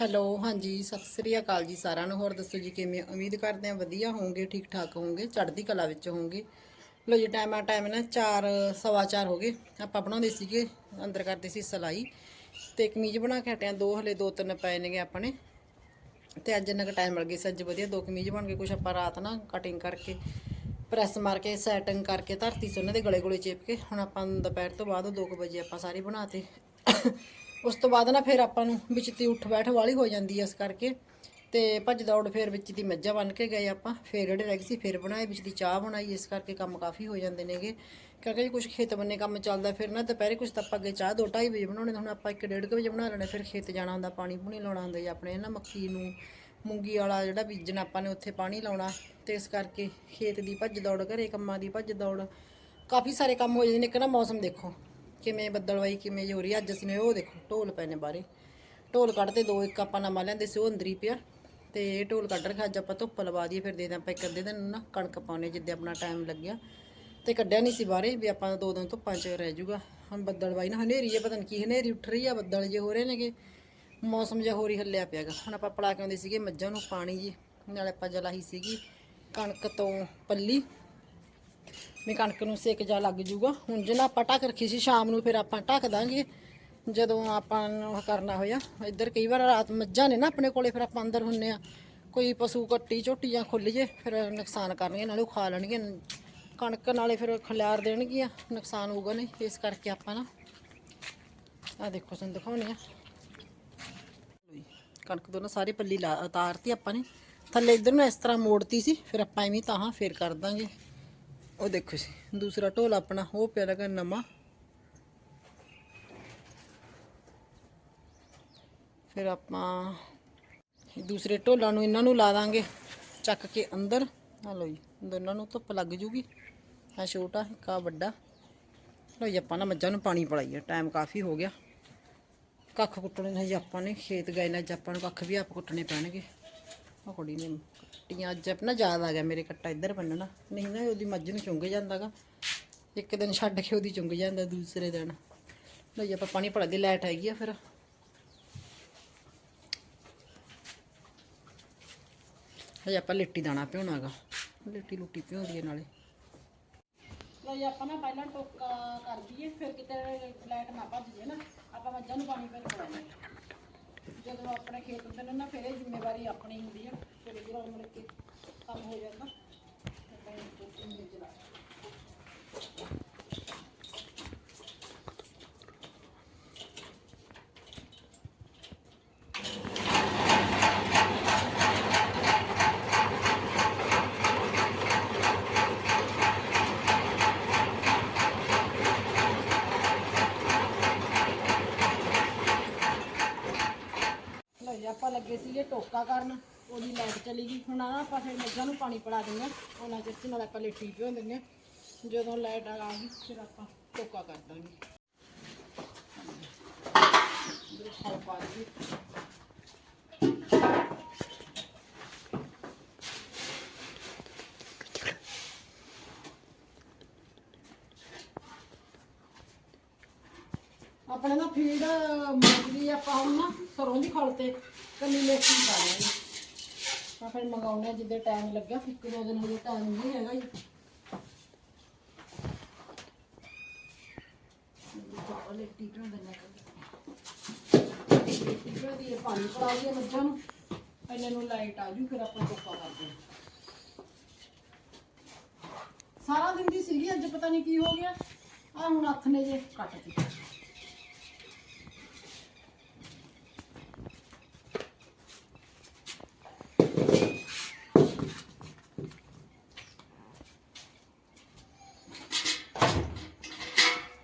Hello, ਹਾਂਜੀ, ਸਤਿ ਸ੍ਰੀ ਅਕਾਲ ਜੀ ਸਾਰਿਆਂ ਨੂੰ। ਹੋਰ ਦੱਸੋ ਜੀ ਕਿਵੇਂ? ਉਮੀਦ ਕਰਦੇ ਹਾਂ ਵਧੀਆ ਹੋਵੋਗੇ, ਠੀਕ ਠਾਕ ਹੋਵੋਗੇ, ਚੜ੍ਹਦੀ ਕਲਾ ਵਿੱਚ ਹੋਵੋਗੇ। ਲੋ ਜੀ ਟਾਈਮ ਆ ਟਾਈਮ ਨਾ 4 ਸਵਾ ਚਾਰ ਹੋ ਗਏ। ਆਪਾਂ ਬਣਾਉਂਦੇ ਸੀਗੇ, ਅੰਦਰ ਕਰਦੇ ਸੀ ਸਲਾਈ। ਤੇ ਕਮੀਜ਼ ਬਣਾ ਕੇ ਹਟਿਆ ਦੋ ਹਲੇ ਦੋ ਤਿੰਨ ਪਏ ਨੇਗੇ ਆਪਣੇ। ਤੇ ਅੱਜ ਇੰਨਾ ਕੁ ਟਾਈਮ ਮਿਲ ਗਿਆ ਸੀ, ਅੱਜ ਵਧੀਆ ਦੋ ਕਮੀਜ਼ ਬਣ ਗਏ। ਕੁਛ ਆਪਾਂ ਰਾਤ ਨਾ ਕਟਿੰਗ ਕਰਕੇ ਪ੍ਰੈਸ ਮਾਰ ਕੇ ਸੈਟਿੰਗ ਕਰਕੇ ਧਰਤੀ ਸੀ, ਉਹਨਾਂ ਦੇ ਗਲੇ ਗਲੇ ਚੇਪ ਕੇ। ਹੁਣ ਆਪਾਂ ਦੁਪਹਿਰ ਤੋਂ ਬਾਅਦ 2 ਵਜੇ ਆਪਾਂ ਸਾਰੇ ਬਣਾਤੇ। ਉਸ ਤੋਂ ਬਾਅਦ ਨਾ ਫਿਰ ਆਪਾਂ ਨੂੰ ਵਿੱਚ ਤੀ ਉੱਠ ਬੈਠ ਵਾਲੀ ਹੋ ਜਾਂਦੀ ਹੈ ਇਸ ਕਰਕੇ। ਤੇ ਭੱਜ ਦੌੜ ਫਿਰ ਵਿੱਚ ਦੀ ਮੱਝਾਂ ਬਣ ਕੇ ਗਏ ਆਪਾਂ, ਫਿਰ ਜਿਹੜੇ ਰਹਿ ਗਏ ਸੀ ਫਿਰ ਬਣਾਏ, ਵਿੱਚ ਦੀ ਚਾਹ ਬਣਾਈ, ਇਸ ਕਰਕੇ ਕੰਮ ਕਾਫੀ ਹੋ ਜਾਂਦੇ ਨੇਗੇ। ਕਿਉਂਕਿ ਜੀ ਕੁਝ ਖੇਤ ਬੰਨੇ ਕੰਮ ਚੱਲਦਾ ਫਿਰ ਨਾ, ਦੁਪਹਿਰੇ ਕੁਝ ਤਾਂ ਆਪਾਂ ਅੱਗੇ ਚਾਹ 2:30 ਵਜੇ ਬਣਾਉਣੇ, ਤਾਂ ਹੁਣ ਆਪਾਂ 1:30 ਵਜੇ ਬਣਾ ਲੈਣੇ, ਫਿਰ ਖੇਤ ਜਾਣਾ ਹੁੰਦਾ, ਪਾਣੀ ਪੂਣੀ ਲਾਉਣਾ ਹੁੰਦਾ ਜੀ ਆਪਣੇ ਨਾ ਮੱਕੀ ਨੂੰ, ਮੂੰਗੀ ਵਾਲਾ ਜਿਹੜਾ ਬੀਜਣਾ ਆਪਾਂ ਨੇ, ਉੱਥੇ ਪਾਣੀ ਲਾਉਣਾ। ਤੇ ਇਸ ਕਰਕੇ ਖੇਤ ਦੀ ਭੱਜ ਦੌੜ, ਘਰੇ ਕੰਮਾਂ ਦੀ ਭੱਜ ਦੌੜ, ਕਾਫੀ ਸਾਰੇ ਕੰਮ ਹੋ ਜਾਂਦੇ ਨੇ। ਇੱਕ ਨਾ ਮੌਸਮ ਦੇਖੋ ਕਿਵੇਂ ਬੱਦਲਵਾਈ ਕਿਵੇਂ ਹੋ ਰਹੀ ਹੈ। ਅੱਜ ਅਸੀਂ ਨੇ ਉਹ ਦੇਖੋ, ਢੋਲ ਪਏ ਨੇ ਬਾਰੇ ਢੋਲ ਕੱਢਦੇ ਦੋ, ਇੱਕ ਆਪਾਂ ਨਵਾਂ ਲੈਂਦੇ ਸੀ, ਉਹ ਅੰਦਰ ਹੀ ਪਿਆ। ਤੇ ਇਹ ਢੋਲ ਕੱਢ ਰਖਾ ਅੱਜ ਆਪਾਂ ਧੁੱਪ ਲਵਾ ਦਈਏ, ਫਿਰ ਦੇ ਦਾਂ ਆਪਾਂ ਇੱਕ ਅੱਧੇ ਦਿਨ ਨਾ ਕਣਕ ਪਾਉਣੇ, ਜਿੱਦੇ ਆਪਣਾ ਟਾਈਮ ਲੱਗਿਆ। ਤੇ ਕੱਢਿਆ ਨਹੀਂ ਸੀ ਬਾਰੇ ਵੀ ਆਪਾਂ ਦੋ ਦਿਨ ਧੁੱਪਾਂ 'ਚ ਰਹਿ ਜੂਗਾ। ਹੁਣ ਬੱਦਲਵਾਈ ਨਾ, ਹਨੇਰੀ ਹੈ ਪਤਾ ਨਹੀਂ ਕੀ ਹਨੇਰੀ ਉੱਠ ਰਹੀ ਆ, ਬੱਦਲ ਜੇ ਹੋ ਰਹੇ ਨੇਗੇ। ਮੌਸਮ ਜਿਹਾ ਹੋਰ ਹੀ ਹੱਲਿਆ ਪਿਆਗਾ ਹੁਣ ਆਪਾਂ ਪੜਾ ਕੇ ਆਉਂਦੇ ਸੀਗੇ ਮੱਝਾਂ ਨੂੰ ਪਾਣੀ ਜੀ, ਨਾਲੇ ਆਪਾਂ ਜਲਾਈ ਸੀਗੀ, ਕਣਕ ਤੋਂ ਪੱਲੀ। ਵੀ ਕਣਕ ਨੂੰ ਸੇਕ ਜਾ ਲੱਗ ਜੂਗਾ। ਹੁਣ ਜਿਹਨਾਂ ਆਪਾਂ ਢੱਕ ਰੱਖੀ ਸੀ ਸ਼ਾਮ ਨੂੰ, ਫਿਰ ਆਪਾਂ ਢੱਕ ਦਾਂਗੇ। ਜਦੋਂ ਆਪਾਂ ਨੂੰ ਉਹ ਕਰਨਾ ਹੋਇਆ। ਇੱਧਰ ਕਈ ਵਾਰ ਰਾਤ ਮੱਝਾਂ ਨੇ ਨਾ ਆਪਣੇ ਕੋਲੇ, ਫਿਰ ਆਪਾਂ ਅੰਦਰ ਹੁੰਨੇ ਆ। ਕੋਈ ਪਸ਼ੂ ਕੱਟੀ ਝੋਟੀ ਜਾਂ ਖੁੱਲ ਜੇ ਫਿਰ ਨੁਕਸਾਨ ਕਰਨਗੇ, ਨਾਲੇ ਉਹ ਖਾ ਲੈਣਗੇ। ਕਣਕ ਨਾਲੇ ਫਿਰ ਖਿਲਾਰ ਦੇਣਗੀਆਂ ਨੁਕਸਾਨ ਹੋਊਗਾ ਨਹੀਂ, ਇਸ ਕਰਕੇ ਆਪਾਂ ਨਾ ਆ ਦੇਖੋ, ਤੁਹਾਨੂੰ ਦਿਖਾਉਣੀ ਆ। ਕਣਕ ਤੋਂ ਨਾ ਸਾਰੇ ਪੱਲੀ ਲਾ, ਉਤਾਰਤੀ ਆਪਾਂ ਨੇ। ਥੱਲੇ ਇਧਰ ਨੂੰ ਇਸ ਤਰ੍ਹਾਂ ਮੋੜਤੀ ਸੀ, ਫਿਰ ਆਪਾਂ ਐਵੇਂ ਤਾਂ ਹਾਂ ਫੇਰ ਕਰ ਦਾਂਗੇ। ਉਹ ਦੇਖੋ ਜੀ, ਦੂਸਰਾ ਢੋਲ ਆਪਣਾ, ਉਹ ਪਿਆ ਲਗਾ ਨਵਾਂ। ਫਿਰ ਆਪਾਂ ਦੂਸਰੇ ਢੋਲਾਂ ਨੂੰ ਇਹਨਾਂ ਨੂੰ ਲਾ ਦਾਂਗੇ, ਚੱਕ ਕੇ ਅੰਦਰ। ਆ ਲਓ ਜੀ, ਦੋਨਾਂ ਨੂੰ ਧੁੱਪ ਲੱਗ ਜੂਗੀ। ਆ ਛੋਟਾ, ਇੱਕ ਵੱਡਾ। ਲਓ ਜੀ, ਆਪਾਂ ਨਾ ਮੱਝਾਂ ਨੂੰ ਪਾਣੀ ਪਿਲਾਈਏ ਟਾਈਮ ਕਾਫੀ ਹੋ ਗਿਆ। ਕੱਖ ਕੁੱਟਣੇ ਨੇ ਜੀ ਆਪਾਂ ਨੇ, ਖੇਤ ਗਏ ਨੇ ਅੱਜ ਆਪਾਂ ਨੂੰ, ਕੱਖ ਵੀ ਆਪ ਕੁੱਟਣੇ ਪੈਣਗੇ। ਉਹ ਕੁੜੀ ਨੇ ਕੱਟੀਆਂ, ਅੱਜ ਆਪਣਾ ਯਾਦ ਆ ਗਿਆ ਮੇਰੇ ਕੱਟਾ ਇੱਧਰ ਬੰਨਣਾ। ਨਹੀਂ ਨਾ, ਉਹਦੀ ਮੱਝ ਨੂੰ ਚੁੰਗ ਜਾਂਦਾਗਾ। ਇੱਕ ਦਿਨ ਛੱਡ ਕੇ ਉਹਦੀ ਚੁੰਗ ਜਾਂਦਾ, ਦੂਸਰੇ ਦਿਨ। ਲਓ ਆਪਾਂ ਪਾਣੀ ਭਲਾ ਦੀ ਲਾਈਟ ਹੈਗੀ ਆ ਫਿਰ। ਹਜੇ ਆਪਾਂ ਲਿੱਟੀ ਦਾਣਾ ਭਿਉਣਾਗਾ। ਲਿੱਟੀ ਲੁੱਟੀ ਭਿਉਂਦੀ ਹੈ ਨਾਲੇ। ਲਓ ਆਪਾਂ ਨਾ ਪਹਿਲਾਂ ਟੋਕਾ ਕਰ ਦਈਏ, ਫਿਰ ਕਿਤੇ ਲਾਈਟ ਨਾ ਭੱਜ ਜੇ ਨਾ। ਆਪਾਂ ਮੱਝਾਂ ਨੂੰ ਪਾਣੀ ਫਿਰ ਪਾਉਣਾ ਜਦੋਂ ਆਪਣੇ ਖੇਤ ਹੁੰਦੇ ਨੇ ਨਾ, ਫਿਰ ਇਹ ਜ਼ਿੰਮੇਵਾਰੀ ਆਪਣੀ ਹੁੰਦੀ ਆ, ਫਿਰ ਜਦੋਂ ਮੁੜ ਕੇ ਕੰਮ ਹੋ ਜਾਂਦਾ। ਤਾਂ ਆਪਾਂ ਟੋਕੇ ਨੂੰ ਚਲਾ ਲਓ ਜੀ ਆਪਾਂ ਲੱਗੇ ਕਰਨ, ਉਹਦੀ ਲਾਈਟ ਚਲੀ ਗਈ। ਹੁਣ ਨਾ ਆਪਾਂ ਫਿਰ ਮੱਝਾਂ ਨੂੰ ਪਾਣੀ ਪੜਾ ਦਿੰਦੇ ਹਾਂ। ਉਹਨਾਂ ਚਿਰ ਚ ਨਾਲ ਆਪਾਂ ਲਿੱਟੀ ਭਿਓ ਦਿੰਦੇ ਹਾਂ। ਜਦੋਂ ਲਾਈਟ ਆ ਗਈ, ਫਿਰ ਆਪਾਂ ਟੋਕਾ ਕਰ ਦਾਂਗੇ। ਇਧਰ ਖਾਓ ਪਾ ਦਈਏ ਆਪਾਂ ਹੁਣ ਨਾ ਸਰੋਂ ਦੀ ਖਲ ਤੇ ਕੰਨੀ ਮੇਥੀ ਪਾ ਲੈਣੀ ਤਾਂ ਫਿਰ ਮੰਗਾਉਣੇ ਜਿੱਦੇ ਟਾਈਮ ਲੱਗਾ ਇੱਕ ਦੋ ਦਿਨ ਹਜੇ ਟਾਈਮ ਨਹੀਂ ਹੈਗਾ ਜੀ। ਚਾਵਲ ਟੀਟਰ ਦੇ ਨਾਲ ਟੀਟਰ ਦੀ ਪਾਣੀ ਪਾ ਦਈਏ ਮੱਝਾਂ ਨੂੰ। ਪਹਿਲੇ ਨੂੰ ਲਾਈਟ ਆ ਜੂ, ਫਿਰ ਆਪਾਂ ਚੁੱਪਾ ਕਰਦੇ ਸਾਰਾ ਦਿਨ ਦੀ ਸੀਗੀ, ਅੱਜ ਪਤਾ ਨਹੀਂ ਕੀ ਹੋ ਗਿਆ। ਆ ਹੁਣ ਹੱਥ ਨੇ ਜੇ ਕੱਟ ਦਿੱਤਾ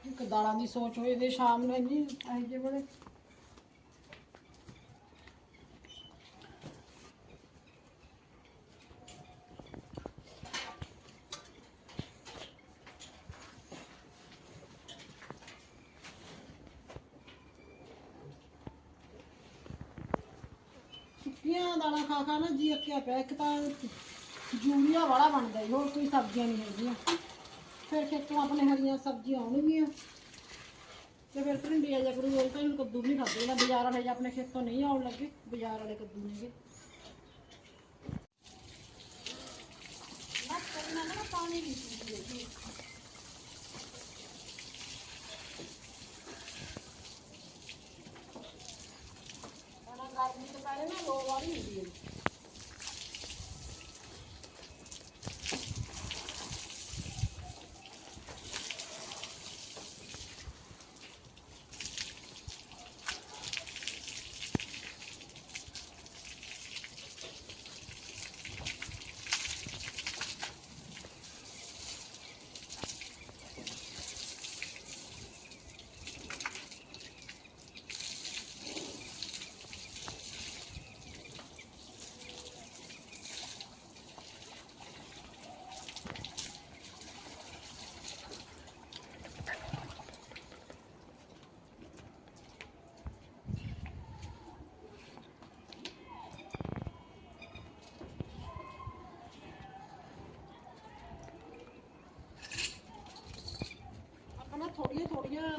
ਇੱਕ ਦਾਲਾਂ ਦੀ ਸੋਚ ਹੋਏ ਦੇ ਸ਼ਾਮ ਨੂੰ ਇੰਨੀ ਇਹ ਜੇ ਬੜੇ। ਸੁੱਕੀਆਂ ਦਾਲਾਂ ਖਾ ਖਾ ਨਾ ਜੀ ਅੱਕਿਆ ਪਿਆ, ਇੱਕ ਤਾਂ ਜੂਰੀਆ ਵਾਲਾ ਬਣਦਾ ਜੀ, ਹੋਰ ਕੋਈ ਸਬਜ਼ੀਆਂ ਨਹੀਂ ਹੈਗੀਆਂ। ਫਿਰ ਖੇਤੋਂ ਆਪਣੇ ਹਰੀਆਂ ਸਬਜ਼ੀਆਂ ਆਉਣਗੀਆਂ। ਤੇ ਫਿਰ ਭਰਿੰਡੀ ਆ ਜਾ ਕਰੂ ਉਹ ਤਾਂ ਇਹਨੂੰ ਕੱਦੂ ਵੀ ਨਹੀਂ ਖਾਦੇ ਜਿਹੜਾ ਬਾਜ਼ਾਰ ਵਾਲੇ ਜਾਂ ਆਪਣੇ ਖੇਤੋਂ ਨਹੀਂ ਆਉਣ ਲੱਗੇ ਬਾਜ਼ਾਰ ਵਾਲੇ ਕੱਦੂ ਨੇਗੇ ਬਸ ਕਰਨਾ ਨਾ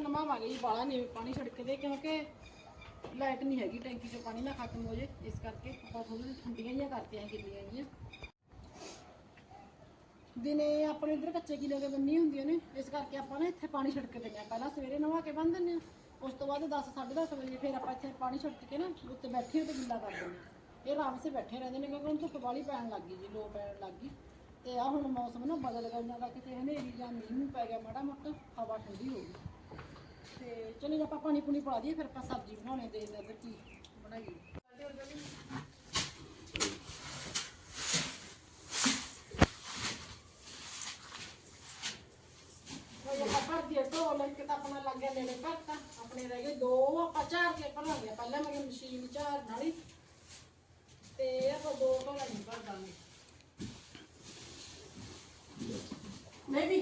ਨਮਾਵਾਂਗੇ ਜੀ ਬਾਲਾ ਨਹੀਂ ਪਾਣੀ ਛਿੜਕਦੇ ਕਿਉਂਕਿ ਲਾਈਟ ਨਹੀਂ ਹੈਗੀ, ਟੈਂਕੀ 'ਚੋਂ ਪਾਣੀ ਨਾ ਖਤਮ ਹੋ ਜੇ, ਇਸ ਕਰਕੇ ਆਪਾਂ ਥੋੜੀ ਠੰਡੀਆਂ ਜਿਹੀਆਂ ਕਰਤੀਆਂ ਗਿੱਲੀਆਂ ਜਿਹੀਆਂ। ਦਿਨੇ ਆਪਣੇ ਇਧਰ ਕੱਚੇ ਕਿਲੇ ਦੇ ਬੰਨੀ ਹੁੰਦੀਆਂ ਨੇ, ਇਸ ਕਰਕੇ ਆਪਾਂ ਨਾ ਇੱਥੇ ਪਾਣੀ ਛਿੜਕ ਦਿੰਦੇ ਆ ਪਹਿਲਾਂ ਸਵੇਰੇ ਨਵਾ ਕੇ ਬੰਨ ਦਿੰਦੇ ਆ ਉਸ ਤੋਂ ਬਾਅਦ 10 10:30 ਵਜੇ ਫਿਰ ਆਪਾਂ ਇੱਥੇ ਪਾਣੀ ਛਿੜਕ ਕੇ ਨਾ ਉੱਤੇ ਬੈਠੇ ਤੇ ਗਿੱਲਾ ਕਰ ਦਿੰਦੇ ਆ ਇਹ ਆਰਾਮ ਸੇ ਬੈਠੇ ਰਹਿੰਦੇ ਨੇ, ਕਿਉਂਕਿ ਹੁਣ ਧੁੱਪ ਵਾਲੀ ਪੈਣ ਲੱਗ ਗਈ ਜੀ, ਲੋ ਪੈਣ ਲੱਗ ਗਈ। ਤੇ ਆ ਹੁਣ ਮੌਸਮ ਨਾ ਬਦਲ ਗਿਆ, ਉਹਨਾਂ ਦਾ ਕਿਤੇ ਹਨੇਰੀ ਜਾਂ ਮੀਂਹ ਪੈ ਗਿਆ, ਮਾੜਾ ਮੋਟਾ ਹਵਾ ਠੰਡੀ ਹੋ ਗਈ। ਤੇ ਚਲੋ ਜੀ, ਆਪਾਂ ਪਾਣੀ ਪੂਣੀ ਪਾ ਦਈਏ, ਫਿਰ ਆਪਾਂ ਸਬਜ਼ੀ ਬਣਾਉਣੇ ਦੇ ਅੰਦਰ ਕੀ ਬਣਾਈਏ। ਢੋਲ ਇੱਕ ਤਾਂ ਆਪਣਾ ਆਪਣੇ ਰਹਿ ਗਏ ਦੋ, ਆਪਾਂ ਚਾਰ ਕੇ ਭਰ ਪਹਿਲਾਂ ਮੈਂ ਮਸ਼ੀਨ ਚਾਰ ਨਾਲੀ। ਤੇ ਆਪਾਂ ਦੋ ਭਲਾ ਨਹੀਂ ਭਰ ਦਾਂਗੇ ਨਹੀਂ ਵੀ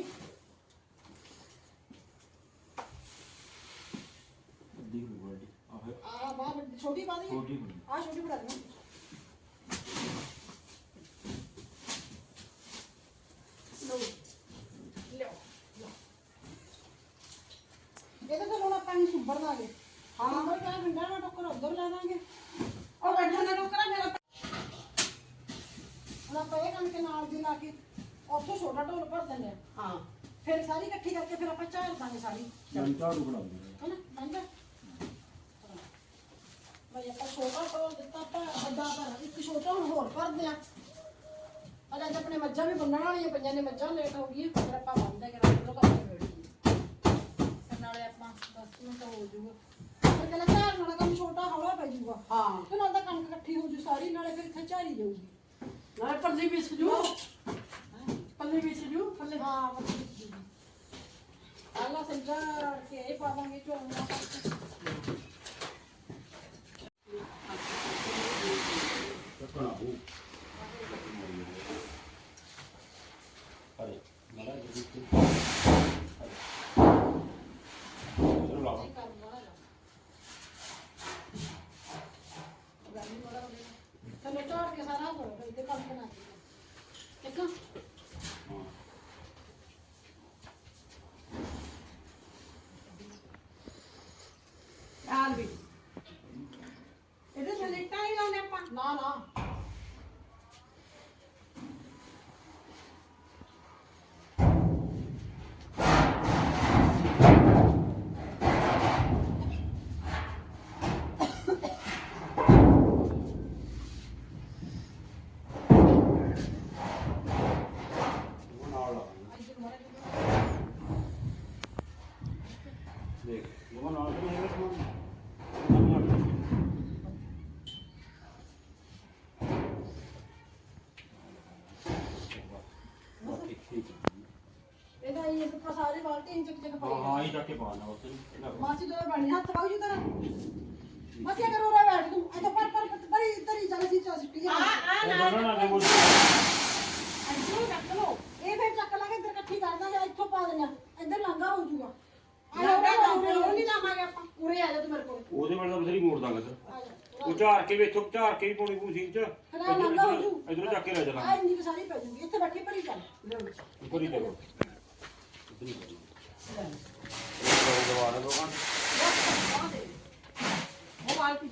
ਅੱਧੀ ਹੋ ਗਈ ਆਹ ਆ ਬਾਹਰ ਛੋਟੀ ਪਾ ਦਈਏ ਛੋਟੀ ਬਣੀ ਆ ਛੋਟੀ ਬਣਾ ਦੇ ਲਓ ਲਿਓ ਲਿਓ। ਇਹਦੇ ਤੋਂ ਹੁਣ ਆਪਾਂ ਨੂੰ ਸੁੰਬਰ ਦਾਂਗੇ ਹਾਂ ਸੁੰਬਰ ਕਾ ਪਿੰਡਾਂ ਨਾਲ ਟੋਕਰ ਉਧਰ ਲਾ ਦਾਂਗੇ। ਉਹ ਬੈਠਾ ਨਾ ਟੋਕਰਾ ਮੇਰਾ ਹੁਣ ਆਪਾਂ ਇਹ ਕਣਕ ਨਾਲ ਦੀ ਲਾ ਕੇ ਉੱਥੋਂ ਛੋਟਾ ਢੋਲ ਭਰ ਦਿੰਦੇ ਆ। ਹਾਂ। ਫਿਰ ਸਾਰੀ ਇਕੱਠੀ ਕਰਕੇ ਫਿਰ ਆਪਾਂ ਝਾੜ ਦਾਂਗੇ ਸਾਰੀ। ਚੱਲ ਝਾੜੂ ਬਣਾ ਦਿੰਦੇ ਹਨਾ ਮੰਗਾ ਬਈ ਆਪਾਂ ਛੋਟਾ ਢੋਲ ਦਿੱਤਾ ਆਪਾਂ ਵੱਡਾ ਭਰ ਇੱਕ ਛੋਟਾ ਹੁਣ ਹੋਰ ਭਰਦੇ ਆ। ਅਜਾ ਅੱਜ ਆਪਣੇ ਮੱਝਾਂ ਵੀ ਬੰਨਣ ਵਾਲੀਆਂ ਪਈਆਂ ਨੇ ਮੱਝਾਂ ਲੇਟ ਹੋ ਗਈਆਂ। ਫਿਰ ਆਪਾਂ ਬੰਨਦੇ ਕਰਾਂ ਉਹ ਕੰਮ 10 ਮਿੰਟ ਹੋ ਜੂਗਾ ਫਿਰ ਕਹਿੰਦਾ ਝਾੜਨ ਵਾਲਾ ਕੰਮ ਛੋਟਾ ਹੌਲਾ ਪੈ ਜੂਗਾ ਹਾਂ। ਤੇ ਨਾਲ ਤਾਂ ਕਣਕ ਇਕੱਠੀ ਹੋ ਜੂ ਸਾਰੀ ਨਾਲੇ ਫਿਰ ਇੱਥੇ ਝਾੜੀ ਜਾਊਗੀ। ਨਾਲੇ ਪੱਲੀ ਵਿਸ ਜੂ। ਪੱਲੀ ਵਿਸ ਜੂ ਪੱਲੇ। ਹਾਂ ਬੱਚੀ ਆਲਾ ਸੰਜਾ ਕੇ ਇਹ ਪਾਵਾਂਗੇ ਝੋਨਾ ਬਣਾਓ ਅਰੇ ਮੜਾ ਜੀ ਤੇ ਚਲੋ ਲਾਓ ਨਹੀਂ ਕਰਨ ਵਾਲਾ ਗਾ। ਗਰਮੀ ਬੜਾ ਹੋ ਗਈ ਚਲੋ ਝਾੜ ਕੇ ਸਾਰਾ ਹੋ ਗਿਆ ਇਹਦੇ ਕੰਮ ਬਣਾ ਦੇ ਇੱਕ ਹਾਂ ਆਲ ਇਹਦੇ ਥੱਲੇ ਟਾਈ ਲਾਉਣੇ ਆਪਾਂ। ਨਾ ਨਾ। ਸਾਰੇ ਇੰਚ ਚੱਕ ਚੱਕ ਹਾਂ ਪਾਈ ਹਾਂ ਹੀ ਜਾ ਕੇ ਪਾਣਾ ਉਸ ਨੂੰ ਮਾਸੀ ਦੋ ਬਣੀ ਹੱਥ ਪਾਉ ਜੀ ਤੇਰਾ ਮਾਸੀ ਅਗਰ ਉਰੇ ਬੈਠ ਤੂੰ ਇੱਥੇ ਪਰ ਪਰ ਪਰ ਇੱਧਰ ਹੀ ਚੱਲ ਸੀ ਚੱਲ ਸਿੱਟੀ ਜਾ। ਆ ਦੋਨੋਂ ਨਾਲ ਦੇ ਬੋਲ ਇੱਧਰੋਂ ਚੱਕ ਲਓ। ਇਹ ਫਿਰ ਚੱਕ ਲਾਂਗੇ ਇੱਧਰ ਇਕੱਠੀ ਕਰ ਦਾਂਗੇ ਇੱਥੋਂ ਪਾ ਦੇਣਾ ਇੱਧਰ ਲੰਗਾ ਹੋ ਜੂਗਾ। ਆ ਉਰੇ, ਕੰਮ ਉਰੇ, ਉਹ ਨਹੀਂ ਲਾਵਾਂਗੇ ਆਪਾਂ। ਉਰੇ ਆ ਜਾ ਤੂੰ ਮੇਰੇ ਕੋਲ। ਉਹਦੇ ਨਾਲ ਤਾਂ ਬਥੇਰੀ ਮੋੜ ਦਾਂਗਾ ਤੇ। ਆ ਜਾ ਉਹ ਝਾੜ ਕੇ ਵੇਖੋ ਝਾੜ ਕੇ ਵੀ ਪਾਉਣੀ ਪੂਸੀ ਚ। ਆ ਲੰਗਾ ਹੋ ਜੂ। ਇਧਰੋਂ ਚੱਕ ਕੇ ਲੈ ਆ ਜਾਣਾ ਇੰਨੀ ਕੁ ਸਾਰੀ ਪੈ ਜੂਗੀ। ਇੱਥੇ ਬੈਠੀ ਭਰੀ ਚੱਲ। ਉੱਪਰ ਹੀ ਦੇਖੋ ਇੱਧਰ ਹੀ ਕਰਨਾ। ਦਵਾ ਦੇ ਦੋ ਘੰਟੇ ਉਹ ਬਾਲਟੀ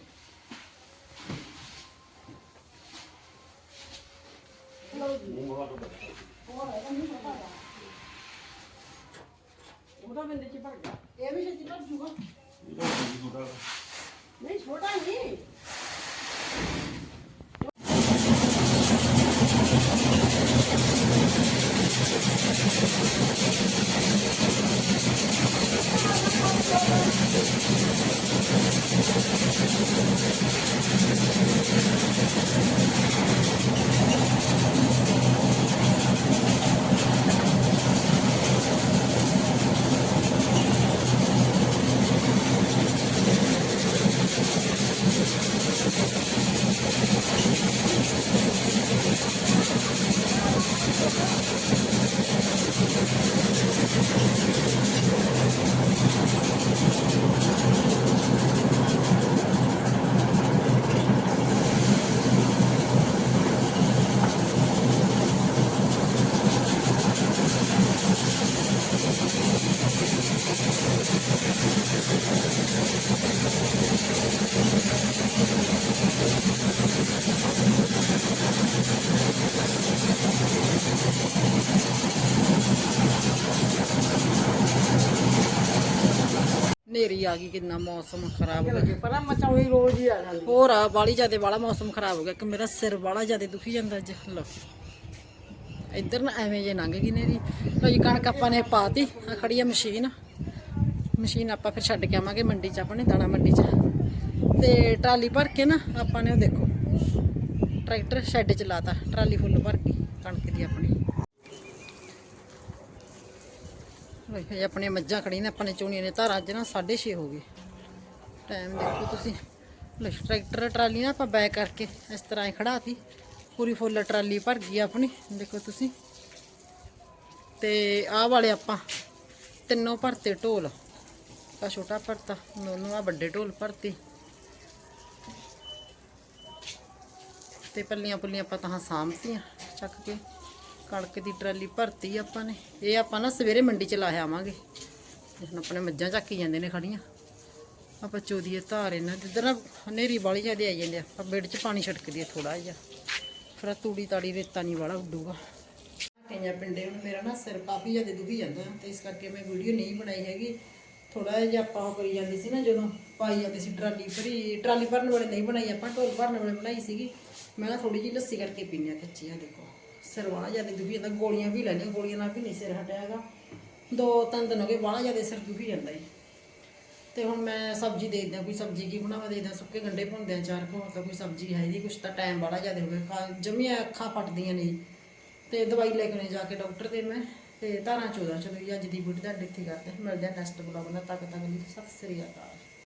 ਮੂੰਹ ਵਾਲਾ ਤੋਂ ਉਹਦਾ ਬੰਦੇ ਚ ਭਰ ਗਿਆ। ਇਹ ਵੀ ਛੇਤੀ ਭੱਜ ਜੂਗਾ। ਇਹਦਾ ਕੀ ਛੋਟਾ ਨਹੀਂ ਛੋਟਾ ਨਹੀਂ ਨੇਰੀ ਆ ਗਈ ਕਿੰਨਾ ਮੌਸਮ ਖਰਾਬ ਹੋ ਗਿਆ। ਪਰ ਮਚਾਉਣੀ ਰੋਜ਼ ਹੀ ਆ ਜਾਂਦੀ। ਹੋਰ ਆ ਬਾਲੀ ਜਿਆਦੇ ਵਾਲਾ ਮੌਸਮ ਖਰਾਬ ਹੋ ਗਿਆ। ਕਿ ਮੇਰਾ ਸਿਰ ਵਾਲਾ ਜਿਆਦੇ ਦੁਖੀ ਜਾਂਦਾ ਅੱਜ। ਲੋ ਇੱਧਰ ਨਾ ਐਵੇਂ ਜੇ ਲੰਘ ਗਈ ਨੇਰੀ ਲੋ ਜੀ ਕਣਕ ਆਪਾਂ ਨੇ ਪਾਤੀ ਆ ਖੜੀ ਆ ਮਸ਼ੀਨ। ਮਸ਼ੀਨ ਆਪਾਂ ਫਿਰ ਛੱਡ ਕੇ ਆਵਾਂਗੇ ਮੰਡੀ 'ਚ ਆਪਣੇ ਦਾਣਾ ਮੰਡੀ 'ਚ। ਤੇ ਟਰਾਲੀ ਭਰ ਕੇ ਨਾ ਆਪਾਂ ਨੇ ਉਹ ਦੇਖੋ ਟਰੈਕਟਰ ਸ਼ੈੱਡ 'ਚ ਲਾਤਾ ਟਰਾਲੀ ਫੁੱਲ ਭਰ ਕੇ ਕਣਕ ਦੀ ਆਪਣੀ। ਲੋ ਜੀ ਆਪਣੀਆਂ ਮੱਝਾਂ ਖੜੀਆਂ ਨੇ, ਆਪਣੇ ਨੇ ਚੋਣੀਆਂ ਨੇ ਧਾਰਾਂ ਅੱਜ ਨਾ 6:30 ਹੋ ਗਏ। ਟਾਈਮ ਦੇਖੋ ਤੁਸੀਂ। ਲੋ, ਟਰੈਕਟਰ, ਟਰਾਲੀ ਨਾ ਆਪਾਂ ਬੈਕ ਕਰਕੇ ਇਸ ਤਰ੍ਹਾਂ ਹੀ ਖੜਾਤੀ ਪੂਰੀ ਫੁੱਲ ਟਰਾਲੀ ਭਰ ਗਈ ਆਪਣੀ, ਦੇਖੋ ਤੁਸੀਂ। ਤੇ ਆਹ ਵਾਲੇ ਆਪਾਂ ਤਿੰਨੋਂ ਭਰਤੇ ਢੋਲ। ਆ ਛੋਟਾ ਭਰਤਾ, ਦੋਨੋਂ ਆ ਵੱਡੇ ਢੋਲ ਭਰਤੀ। ਤੇ ਪੱਲੀਆਂ ਪੁੱਲੀਆਂ ਆਪਾਂ ਤਾਂ ਸਾਂਭਤੀਆਂ, ਚੱਕ ਕੇ। ਕਣਕ ਦੀ ਟਰਾਲੀ ਭਰਤੀ ਆਪਾਂ ਨੇ। ਇਹ ਆਪਾਂ ਨਾ ਸਵੇਰੇ ਮੰਡੀ ਚ ਲਾਇਆ ਆਵਾਂਗੇ। ਹੁਣ ਆਪਣੇ ਮੱਝਾਂ ਚੱਕੀ ਜਾਂਦੇ ਨੇ ਖੜੀਆਂ। ਆਪਾਂ ਚੋਦੀਏ ਧਾਰ ਇਹਨਾਂ ਦੇ। ਇੱਧਰ ਨਾ ਹਨੇਰੀ ਵਾਲੀ ਜ਼ਿਆਦਾ ਆਈ ਜਾਂਦੇ ਆ। ਆਪਾਂ ਬੇੜ 'ਚ ਪਾਣੀ ਛਿੜਕਦੀ ਆ ਥੋੜਾ ਜਿਹਾ। ਫਿਰ ਤੂੜੀ ਤਾੜੀ ਰੇਤਾ ਨਹੀਂ ਵਾਲਾ ਉੱਡੂਗਾ। ਕਈਆਂ ਪਿੰਡੇ ਹੁਣ ਮੇਰਾ ਨਾ ਸਿਰ ਕਾਫੀ ਜ਼ਿਆਦਾ ਦੁਖੀ ਜਾਂਦਾ। ਤੇ ਇਸ ਕਰਕੇ ਮੈਂ ਵੀਡੀਓ ਨਹੀਂ ਬਣਾਈ ਹੈਗੀ। ਥੋੜਾ ਜਿਹਾ ਆਪਾਂ ਉਹ ਕਰੀ ਜਾਂਦੀ ਸੀ ਨਾ ਜਦੋਂ ਪਾਈ ਜਾਂਦੀ ਸੀ ਟਰਾਲੀ ਭਰੀ। ਟਰਾਲੀ ਭਰਨ ਵਾਲੇ ਨਹੀਂ ਬਣਾਈ। ਆਪਾਂ ਢੋਲ ਭਰਨ ਵਾਲੇ ਬਣਾਈ ਸੀਗੀ। ਮੈਂ ਨਾ ਥੋੜੀ ਜਿਹੀ ਲੱਸੀ ਕਰਕੇ ਪੀਣੀ ਆ ਕੱਚੀ ਆ ਦੇਖੋ। ਸਿਰ ਬਾਹਲਾ ਜ਼ਿਆਦਾ ਦੁਖੀ ਜਾਂਦਾ, ਗੋਲੀਆਂ ਵੀ ਲੈਣੀਆਂ ਗੋਲੀਆਂ ਨਾਲ ਵੀ ਨਹੀਂ ਸਿਰ ਹਟਿਆ ਹੈਗਾ ਦੋ ਤਿੰਨ ਦਿਨ ਹੋ ਗਏ, ਬਾਹਲਾ ਜ਼ਿਆਦਾ ਸਿਰ ਦੁਖੀ ਜਾਂਦਾ ਜੀ ਤੇ ਹੁਣ ਮੈਂ ਸਬਜ਼ੀ ਦੇ ਦਿਆਂ ਕੋਈ ਸਬਜ਼ੀ ਕੀ ਬਣਾਵਾਂ ਦੇ ਸੁੱਕੇ ਗੰਡੇ ਭੁੰਨਦੇ ਆ ਚਾਰ ਕੋਲ ਤਾਂ ਕੋਈ ਸਬਜ਼ੀ ਹੈ ਨਹੀਂ ਕੁਛ ਤਾਂ ਟਾਈਮ ਬੜਾ ਜ਼ਿਆਦਾ ਹੋ ਗਿਆ, ਖਾ- ਜੰਮੀਆਂ ਅੱਖਾਂ ਫਟਦੀਆਂ ਨੇ ਜੀ। ਤੇ ਦਵਾਈ ਲੈ ਕੇ ਜਾ ਕੇ ਡਾਕਟਰ ਦੇ ਮੈਂ, ਤੇ ਧਾਰਾਂ 14 ਚਲੋ ਜੀ ਅੱਜ ਦੀ ਵੀਡੀਓ ਦਾ ਇੱਥੇ ਕਰਦੇ ਹਾਂ। ਮਿਲਦੇ ਆ ਨੈਕਸਟ ਬਲੌਗ ਨਾਲ, ਤੱਕ ਤੱਕ ਲਈ, ਸਤਿ ਸ੍ਰੀ ਅਕਾਲ